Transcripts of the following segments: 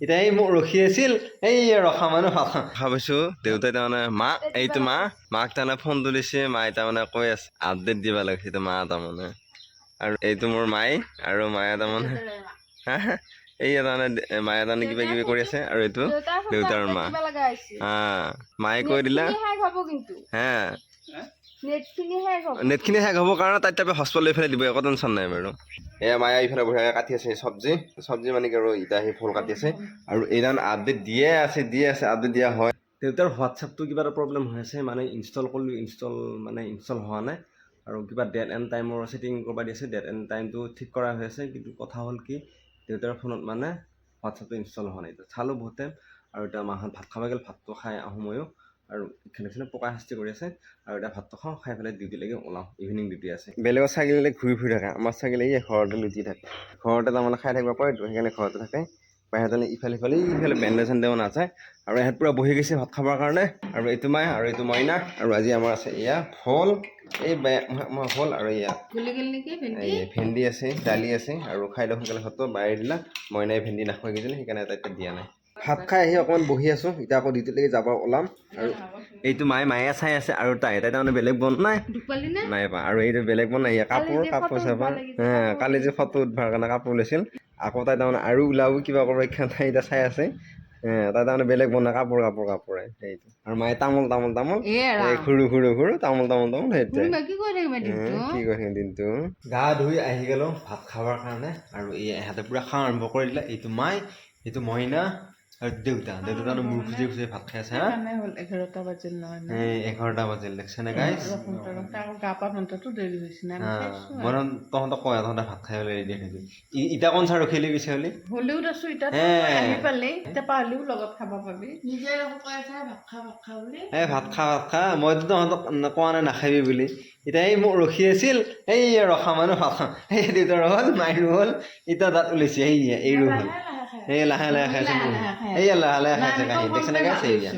এতিয়া এই মোক ৰখি আছিল। এই ৰখা মানুহ ভাবিছোঁ দেউতাই তাৰমানে মা এইটো মা মাক তাৰমানে ফোন তুলিছে মায়ে তাৰমানে কৈ আছে আপডেট দিব লাগে সেইটো মা তাৰমানে। আৰু এইটো মোৰ মায়ে আৰু মায়ে তাৰমানে হা হা এইয়া তাৰমানে মায়ে তাৰমানে কিবা কিবি কৰি আছে আৰু এইটো দেউতাৰ মা। হা মায়ে কৈ দিলা। হা নেটখিনি শেষ হ'ব। কাৰণে তাত তাৰপৰা হস্পিটেল এইফালে দিব একো টেনশ্যন নাই বাৰু। এয়া মায়ে এইফালে বঢ়িয়াকৈ কাটি আছে চব্জি। চব্জি মানে কি আৰু ইটা সেই ফুল কাটি আছে। আৰু এইদান আপডেট দিয়ে আছে দিয়ে আছে আপডেট দিয়া হয়। দেউতাৰ হোৱাটছএপটো কিবা এটা প্ৰব্লেম হৈ আছে মানে ইনষ্টল কৰিলোঁ ইনষ্টল মানে ইনষ্টল হোৱা নাই। আৰু কিবা ডেট এণ্ড টাইমৰ ছেটিং কৰিব দি আছে ডেট এণ্ড টাইমটো ঠিক কৰা হৈ আছে। কিন্তু কথা হ'ল কি, দেউতাৰ ফোনত মানে হোৱাটছএপটো ইনষ্টল হোৱা নাই। চালোঁ বহুত। আৰু এতিয়া মাহঁত ভাত খাব গ'ল, ভাতটো খাই আহোঁ ময়ো। আৰু ইখনে সিখনে পকাই শাস্তি কৰি আছে আৰু এতিয়া ভাতটো খাওঁ খাই পেলাই ডিউটিলৈকে ওলাওঁ ইভিনিং ডিউটি আছে। বেলেগৰ ছাগলীলৈ ঘূৰি ফুৰি থাকে আমাৰ ছাগলী এই ঘৰতে লুটি থাকে। ঘৰতে তাৰমানে খাই থাকিব পাৰেতো সেইকাৰণে ঘৰতে থাকে। বাহিৰতে ইফালে সিফালে ইফালে বেণ্ডে চেণ্ডেও নাযায় আৰু ইহঁত পূৰা বহি গৈছে ভাত খাবৰ কাৰণে। আৰু এইটো মাই আৰু এইটো মইনা। আৰু আজি আমাৰ আছে এয়া ফল এই মই ফল আৰু এয়া ভেন্দি? আছে দালি আছে। আৰু খাই লওঁ সোনকালে ভাতটো বাঢ়ি দিলা। মইনাই ভেন্দি নাখাই গৈছিলে সেইকাৰণে এটা এতিয়া দিয়া নাই। ভাত খাই আহি অকণমান বহি আছোঁ। এতিয়া আকৌ ডিউটিলৈকে যাব ওলাম। আৰু এইটো মায়ে মায়ে চাই আছে আৰু তাই তাই তাৰমানে বেলেগ বন নাই। নাই পা আৰু এইটো বেলেগ বন নাই কাপোৰ কাপোৰ চাবা। কালি যে ফটো উঠবাৰ কাৰণে কাপোৰ লৈছিল। আকৌ তাই তাৰমানে আৰু ওলাব কিবা কৰিব তাই এতিয়া চাই আছে। তাই তাৰমানে বেলেগ বনাই কাপোৰ কাপোৰ কাপোৰে সেইটো। আৰু মায়ে তামোল তামোল তামোল। এই সৰু সৰু সৰু তামোল তামোল তামোল সেইটোৱে। এ, কি কৰি থাকিম দিনটো? গা ধুই আহি গ'লোঁ ভাত খাবৰ কাৰণে। আৰু এই ইহঁতে পূৰা খাওঁ আৰম্ভ কৰি দিলে। এইটো মাই এইটো মইনা। আৰু দেউতা দেউতা তাৰমানে মূৰ খুজি খুজি ভাত খাই আছে হা? হ'ল এঘাৰটা বাজিল নহয় ন এই এঘাৰটা বাজিল দেখছেনে গাইছ আকৌ গা পা ধোঁতেতো দেৰি হৈছে না? আৰু। মই তহঁতক কয় তহঁতে ভাত খাই ৰেডি হৈ থাকিবি। ইটা কণ চাৰ ৰখিলি পিছে হ'লি? হ'লেও দেছো এতিয়া হে। আহি পালে এতিয়া পাহলেও লগত খাব পাবি। নিজে আকৌ কৈ আছে ভাত খা ভাত খা বুলি। এই ভাত খা ভাত খা মইতো তহঁতক ন- কোৱা নাই নাখাবি বুলি। এতিয়া এই মোক ৰখি আছিল এই ৰখা মানুহ ভাত খাওঁ এই দেউতাৰ হ'ল মাইৰো হ'ল ইটা দাঁত ওলাইছে এই এইৰো হ'ল। এই লাহে লাহে খাইছে এই লাহে লাহে খাইছে কাঁহী দেখছেনে গাইছে এইয়া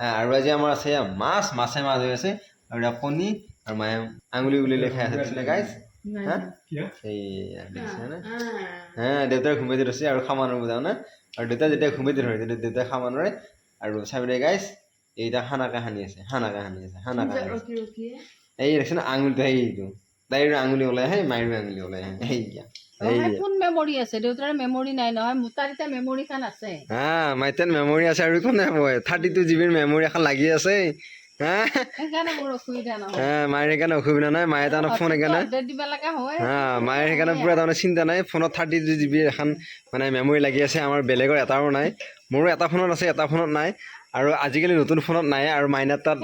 হা, আৰু আজি আমাৰ আছে মাছ মাছে মাছ হৈ আছে আৰু কণী আৰু মায়ে আঙুলি উলিয়াই খাই আছে দেখিছেনে গাইছ হা এইয়া দেখিছেনে হা দেউতাই ঘুমাই দি ৰৈছে আৰু খাব নোৱাৰিব জানা আৰু দেউতাই যেতিয়া ঘুমাই দি ধৰে তেতিয়া দেউতাই খাব নোৱাৰে আৰু চাবি গাইছ এইটা খানাকে সানি আছে খানাকে সানি আছে ৰখি এই দেখিছে না আঙুলিটো সেইটো তাইৰো আঙুলি ওলাই আহে মাইৰো আঙুলি ওলাই আহে এইয়া এইয়া কোন মেমৰি আছে? দেউতাৰ মেমৰি নাই নহয় মোৰ তাৰ এতিয়া মেমৰি খান আছে। হা মাইতেন মেমৰি আছে আৰু কোনে কয়? থাৰ্টি টু জিবিৰ মেমৰি এখন লাগি আছে। হা সেইকাৰণে অসুবিধা মায়েৰ নাই মায়ে তাৰমানে ফোন সেইকাৰণে আপডেট দিব লগা হয়। হা মায়ে সেইকাৰণে পূৰা তাৰমানে চিন্তা নাই ফোনত থাৰ্টি টু জি বিৰ এখন মানে মেমৰি লাগি আছে আমাৰ বেলেগৰ এটাও নাই। মোৰো এটা ফোনত আছে এটা ফোনত নাই। আৰু আজিকালি নতুন ফোনত নাই আৰু মাইনাৰ তাত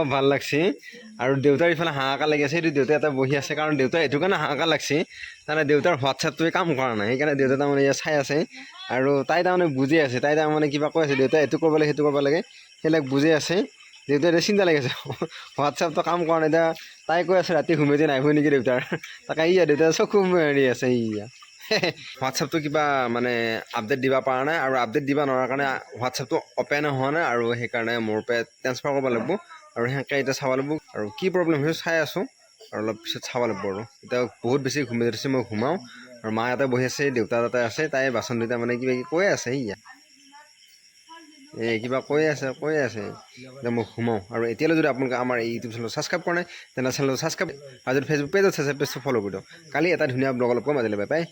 খুব ভালো লাগছে। আৰু দেউতাৰ ইফালে হাহাকাৰ লাগি আছে সেইটো দেউতাই এটা বহি আছে, কাৰণ দেউতাই এইটো কাৰণে হাহাকাৰ লাগছে। তাৰমানে দেউতাৰ হোৱাটছএপটোৱে কাম কৰা নাই, সেইকাৰণে দেউতাই তাৰমানে ইয়াত চাই আছে। আৰু তাই তাৰমানে বুজি আছে, তাই তাৰমানে কিবা কৈ আছে, দেউতাই এইটো কৰিব লাগে, সেইটো কৰিব লাগে সেইবিলাক বুজি আছে। দেউতাই এতিয়া চিন্তা লাগিছে হোৱাটছএপটো কাম কৰা নাই, এতিয়া তাই কৈ আছে, ৰাতি ঘুমাইতে নাই শুই নেকি দেউতাৰ? তাকে ইয়া দেউতাই চকু হেৰি আছে, ইয়া। হোৱাটছএপটো কিবা মানে আপডেট দিব পৰা নাই, আৰু আপডেট দিব নোৱাৰাৰ কাৰণে হোৱাটছএপটো অ'পেন হোৱা নাই, আৰু সেইকাৰণে মোৰ পৰা ট্ৰেন্সফাৰ কৰিব লাগিব। আৰু সেনেকৈ এতিয়া চাব লাগিব। আৰু কি প্ৰব্লেম হৈছে চাই আছোঁ। আৰু অলপ পিছত চাব লাগিব আৰু। এতিয়া বহুত বেছি ঘুমাই ধৰিছে, মই ঘুমাওঁ। আৰু মা ইয়াতে বহি আছে, দেউতা তাতে আছে, তাই বাচন দুটা মানে কিবা কিবি কৈ আছে ইয়া এই কিবা কৈ আছে কৈ আছে। এতিয়া মই ঘুমাওঁ। আৰু এতিয়ালৈ যদি আপোনালোকে আমাৰ ইউটিউব চেনেল ছাবস্ক্ৰাইব কৰা নাই, তেনে চেনেলটো ছাবস্ক্ৰাইব আৰু যদি ফেচবুক পেজত চাইছে পেজটো ফ'ল' কৰি দিয়ক। কালি এটা ধুনীয়া ব্লগ অলপ কম আজিলৈ বাই বাই